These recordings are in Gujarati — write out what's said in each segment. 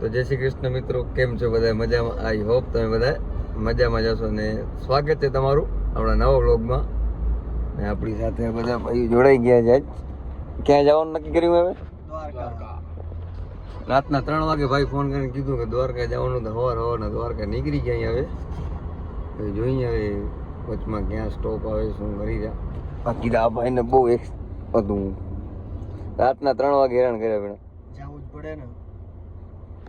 તો જય શ્રી કૃષ્ણ મિત્રો કેમ છો બધા મજામાં? આઈ હોપ તમે બધા મજામાં જશો ને સ્વાગત છે તમારું આપણા નવા વ્લોગમાં. ને આપણી સાથે બધા ભાઈ જોડાઈ ગયા છે ક્યાં જવાનું નક્કી કર્યું હવે? રાતના ત્રણ વાગે ભાઈ ફોન કરીને કીધું કે દ્વારકા જવાનું તો હવાર હવારના દ્વારકા નીકળી ગયા હવે. જોઈએ હવે વચમાં ક્યાં સ્ટોપ આવે શું કરી રહ્યા. બાકી આ ભાઈને બહુ એક હતું. રાતના ત્રણ વાગે હેરાન કર્યા પેલા જવું જ પડે ને.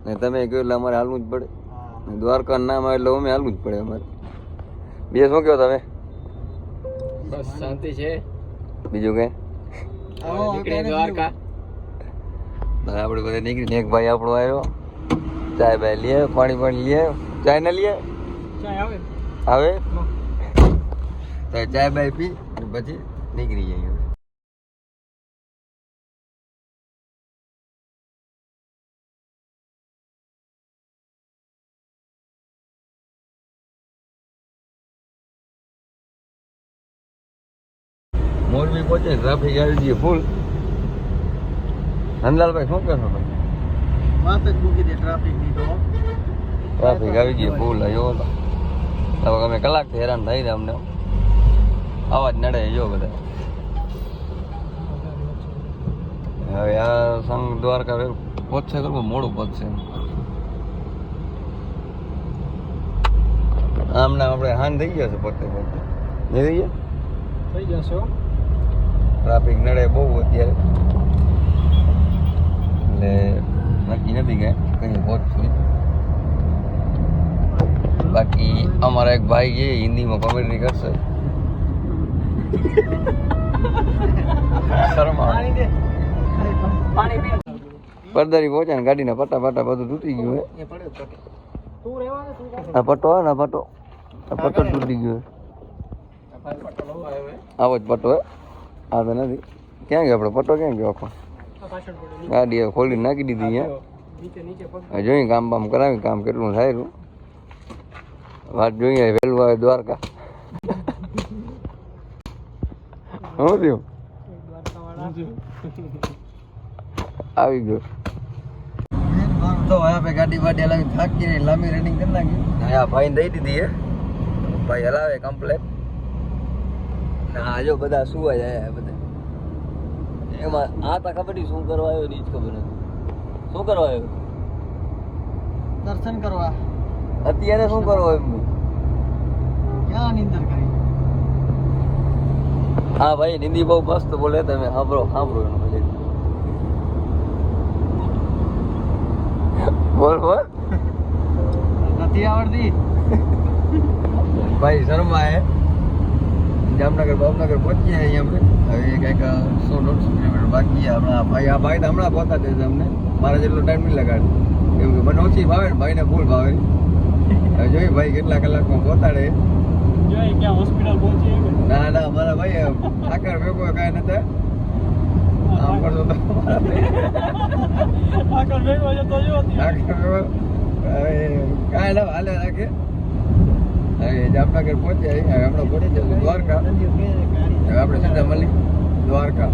ને તમે કહ્યું એટલે અમારે હાલવું જ પડે. દ્વારકા નામ આવે એટલે અમે હાલવું જ પડે અમારે. બીજું શું કહો તમે? બસ શાંતિ છે. બીજું કઈ? નીકળે દ્વારકા. આપણે બધા નીકળીને એક ભાઈ આપણો આવ્યો ચાય બાય લઈએ પાણી પાણી લઈએ ચાય ના લઈએ આવે. આવે? ચાય બાય પી અને પછી નીકળી જઈએ. મોરબી પહોંચે ટ્રાફિક આવી ગઈ ફૂલ નંદલાલભાઈ શું કહેશો તમે વાત જ મૂકી દે ટ્રાફિક આવી ગઈ ફૂલ આવ્યો તો. હવે અમે કલાકથી હેરાન થઈ રહ્યા અમને. અવાજ નડે જો બધા. હવે આ સંઘ દ્વારકા પહોંચશે કરવું મોડું પહોંચશે. આમના આપણે હાન થઈ ગયા છે પોતે પોતે. થઈ ગયા? થઈ જશે ટ્રાફિક નડે બહુ અત્યારે. એટલે નક્કી નથી કે કઈ પહોંચશું બાકી અમારા એક ભાઈ છે હિન્દીમાં કોમેડી કરશે. પડદારી પહોંચે પરદારી પહોંચ્યા ને ગાડીના પટ્ટા પટ્ટા બધું તૂટી ગયું હે. એ પડે તો. તું રહેવા દે તું આ પટ્ટો આવે ને આ પટ્ટો આ પટ્ટો તૂટી ગયો હે. પટલો આવે આવો જ પટ્ટો હે. આ તો નથી. ક્યાં ગયો આપણો? પટ્ટો ક્યાં ગયો આખો? ગાડી ખોલી નાખી દીધી અહીંયા. જોઈએ કામ બામ કરાવી કામ કેટલું થાય રહ્યું વાત જોઈએ વહેલું આવે દ્વારકા. શું થયું? આવી ગયો. તો હવે આપણે ગાડી વાડી હલાવી થાકી લાંબી રનિંગ કરી નાખી ભાઈ દઈ દીધી હે. ભાઈ હલાવે કમ્પ્લેટ ના જો બધા સુવા જાય બધા. એમાં આ તા ખબર નહીં શું કરવા આવ્યો જ ખબર નથી. શું કરવા આવ્યો? દર્શન કરવા. અત્યારે શું કરવા એમનું? ક્યાં નિંદર કરી? હા ભાઈ નિંદી બહુ મસ્ત બોલે તમે. સાંભળો સાંભળો એનું પછી. બોલ બોલ. નથી આવડતી. ભાઈ શર્મા હે જામનગર ભાવનગર પહોંચીએ અહીંયા આપણે હવે કંઈક સો દોઢસો કિલોમીટર બાકી હમણાં ભાઈ આ ભાઈ તો હમણાં પહોંચતા દેશે અમને. મારા જેટલો ટાઈમ નહીં લગાડે. કેમ કે મને ઓછી ભાવે ને ભાઈને ફૂલ ભાવે. હવે જોઈએ ભાઈ કેટલા કલાકમાં પહોંચાડે. ના ના મારા ભાઈ ઠાકર ભેગો કાંઈ નતા. આમ કરશો તો આગળ ભેગો જતો જો ઠાકર ભેગો. કાંઈ ના હાલે રાખે. જામનગર પહોંચ્યા હવે પહોંચી જશું દ્વારકા. હવે આપણે સીધા મળી દ્વારકા.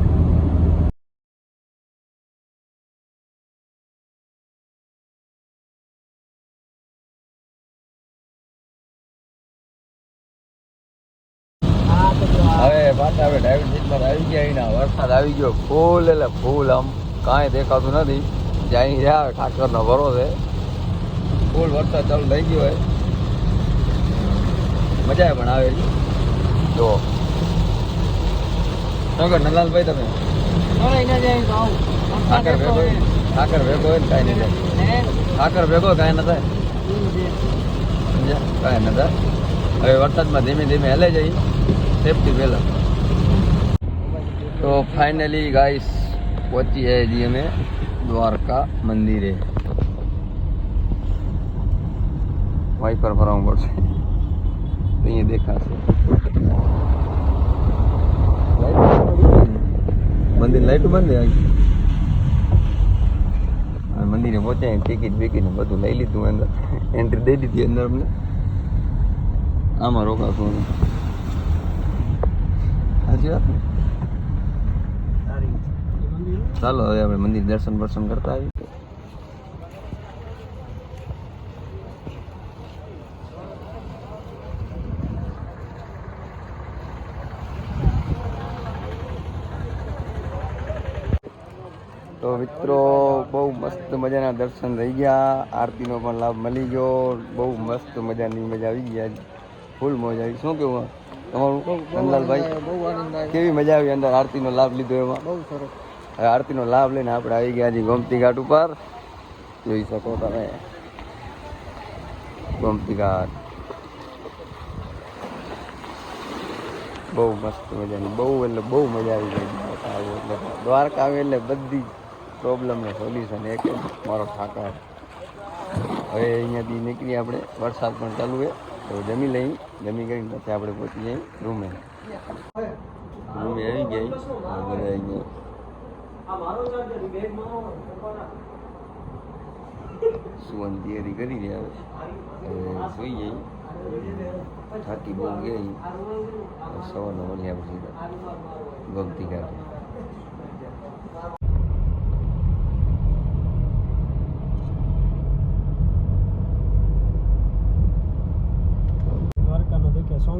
હવે પાછા આપણે ડ્રાઇવિંગ સીટમાં આવી ગયા એના વરસાદ આવી ગયો ફૂલ, એટલે ફૂલ આમ કાંઈ દેખાતું નથી. જાય રહ્યા, ઠાકરનો ભરો છે ફૂલ વરસાદ ચાલુ થઈ ગયો હોય. મજા પણ આવે છે. જો. નગર નલાલભાઈ તમે? ઠાકર ભેગો હોય. ઠાકર ભેગો હોય ને કાંઈ નહીં થાય. ઠાકર ભેગો કાંઈ ન થાય. સમજ્યા? કાંઈ ન થાય. હવે વરસાદમાં ધીમે ધીમે હલે જઈ સેફટી પહેલાં. તો ફાઇનલી ગાઈસ પહોંચી જાય જી અમે દ્વારકા મંદિરે. વાઈપર ભરાવવું પડશે. અહીંયા દેખાશે. મંદિર લાઈટ બંધ આવી મંદિરે પહોંચ્યા ટિકિટ બિકિટ બધું લઈ લીધું અંદર. એન્ટ્રી દઈ દીધી અંદર અમને આમાં રોકાશું સાચી વાત ને? ચાલો, હવે આપણે મંદિર દર્શન વર્શન કરતા આવીએ. તો મિત્રો બહુ મસ્ત મજાના દર્શન થઈ ગયા. આરતીનો પણ લાભ મળી ગયો. બહુ મસ્ત મજાની મજા આવી ગયા ફૂલ મોજ આવી. શું કેવું તમારું? નંદલાલભાઈ કેવી મજા આવી અંદર આરતીનો લાભ લીધો એમાં? બહુ સરસ. હવે આરતીનો લાભ લઈને આપણે આવી ગયા છીએ ગોમતી ઘાટ ઉપર. જોઈ શકો તમે. ગોમતી ઘાટ. બહુ મસ્ત મજાની બહુ એટલે બહુ મજા આવી ગઈ. દ્વારકા આવે એટલે બધી પ્રોબ્લેમને સોલ્યુશન એક મારો ઠાકર હવે અહીંયાથી નીકળી આપણે, વરસાદ પણ ચાલુ છે. તો જમી લઈ, જમી કરીને પછી આપણે પહોંચી જઈએ રૂમે. રૂમે આવી ગઈ બધા અહીંયા. સુવન તૈયારી કરી રહ્યા હવે સુઈ જઈ થાકી બહુ ગઈ સવારના વળી આપણે ગમતી ઘાટે દ્વારકાનો દેખે સોંગે નહીં આવે હું શું રીલ બનાવવાનું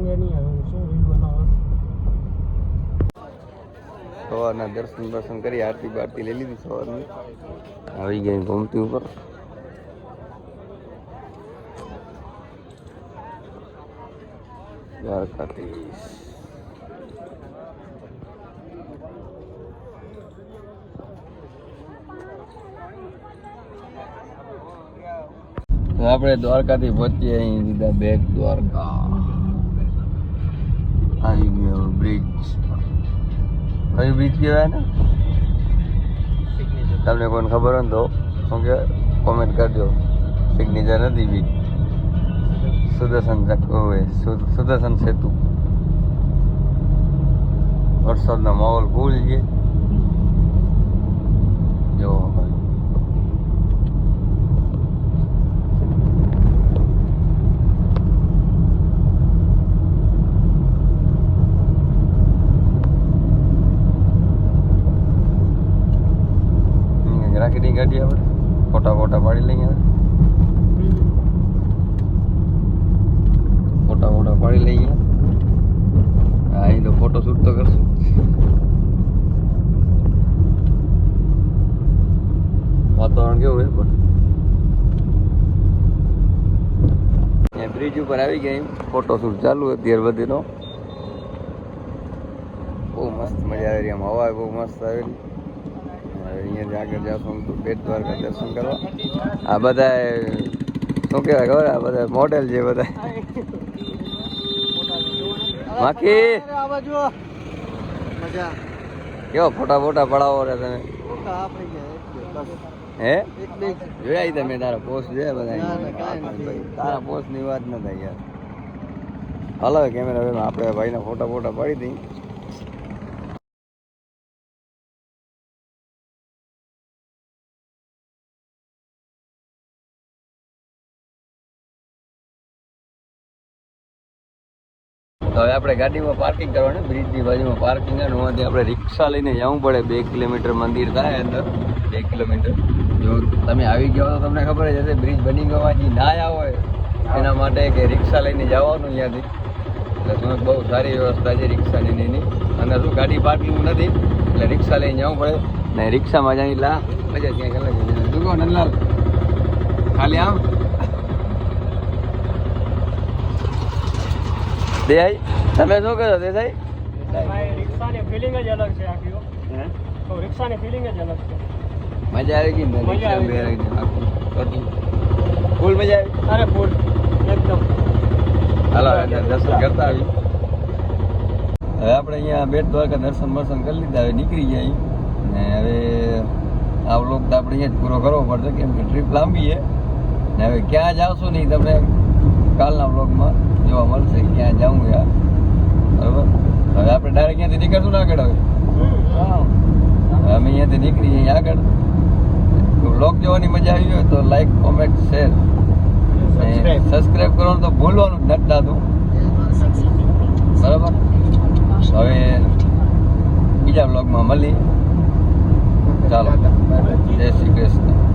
સવારના દર્શન દર્શન કરી, આરતી બારતી લઈ લીધી સવારની. આવી ગઈ ગોમતી ઉપર. દ્વારકાધીશ. આપણે દ્વારકાથી પહોંચીએ અહીં દીધા બેગ દ્વારકા. આવી ગયો બ્રિજ. કઈ બ્રિજ કહેવાય ને? તમને કોઈને ખબર હોય ને તો શું કે કોમેન્ટ કરજો. સિગ્નેચર નથી બ્રિજ. સુદર્શન સુદર્શન સેતુ. વરસાદનો માહોલ ફૂલ છે જો રાખી દઈ ગાડી આપણે ફોટા ફોટા પાડી લઈએ ફોટા લઈએ અહીં તો ફોટો શૂટ તો કરશું. વાતાવરણ કેવું છે પણ? અહીંયા બ્રિજ ઉપર આવી ગઈ ફોટો શૂટ ચાલુ અત્યાર બધીનો. બહુ મસ્ત મજા આવી રહી આમ. હવા બહુ મસ્ત આવેલી. હવે અહીંયાથી આગળ જશું તો બેટ દ્વારકા દર્શન કરવા. આ બધા શું કહેવાય ખબર? આ બધા મોડેલ છે બધા બાકી? કેવો ફોટા ફોટા પડાવો રે તમે? હે? જોયા તમે તારા પોસ્ટ જોયા બધા. તારા પોસ્ટની વાત ન થાય યાર. હાલો કેમેરા આપણે ભાઈના ફોટા ફોટા પાડી દઈ હવે આપણે ગાડીમાં પાર્કિંગ કરવાનું બ્રિજની બાજુમાં પાર્કિંગ અને ને આપણે રિક્ષા લઈને જવું પડે. બે કિલોમીટર મંદિર થાય અંદર. બે કિલોમીટર. જો તમે આવી ગયા તો તમને ખબર જ હશે બ્રિજ બની ગયો હજી ના હોય. એના માટે કે રિક્ષા લઈને જવાનું અહીંયાથી એટલે તમે બહુ સારી વ્યવસ્થા છે રિક્ષાની એની. અને શું ગાડી પાર્કિંગ નથી, એટલે રિક્ષા લઈને જવું પડે. ને રિક્ષામાં જાય લા મજા ત્યાં છે કહો નંદલાલ? ખાલી આમ? દેસાઈ તમે શું છો દેસાઈ? રિક્ષાની ફિલિંગ જ અલગ છે આખી હો. તો રિક્ષાની ફિલિંગ જ અલગ છે. મજા આવી ગઈ મજા આવી આખું. ફૂલ મજા આવી? અરે ફૂલ. એકદમ. હાલો દર્શન કરતા આવી હવે આપણે અહીંયા બેટ દ્વારકા દર્શન બર્શન કરી લીધા હવે નીકળી જાય ને હવે આ વ્લોગ તો આપણે અહીંયા જ પૂરો કરવો પડશે કેમ કે ટ્રીપ લાંબી છે. ને હવે ક્યાં જાવશું નહીં તમને કાલના વ્લોગમાં જોવા મળશે ક્યાં જાઉં યાર. બરાબર? હવે આપણે ડાયરેક્ટ અહીંયાથી નીકળશું ને આગળ હવે. અમે અહીંયાથી નીકળીએ જઈએ આગળ. વ્લોગ જોવાની મજા આવી હોય તો like comment share subscribe subscribe કરવાનું તો ભૂલવાનું જ નથી દાદું. બરાબર? હવે બીજા બ્લોગમાં મળી ચાલો. જય શ્રી કૃષ્ણ.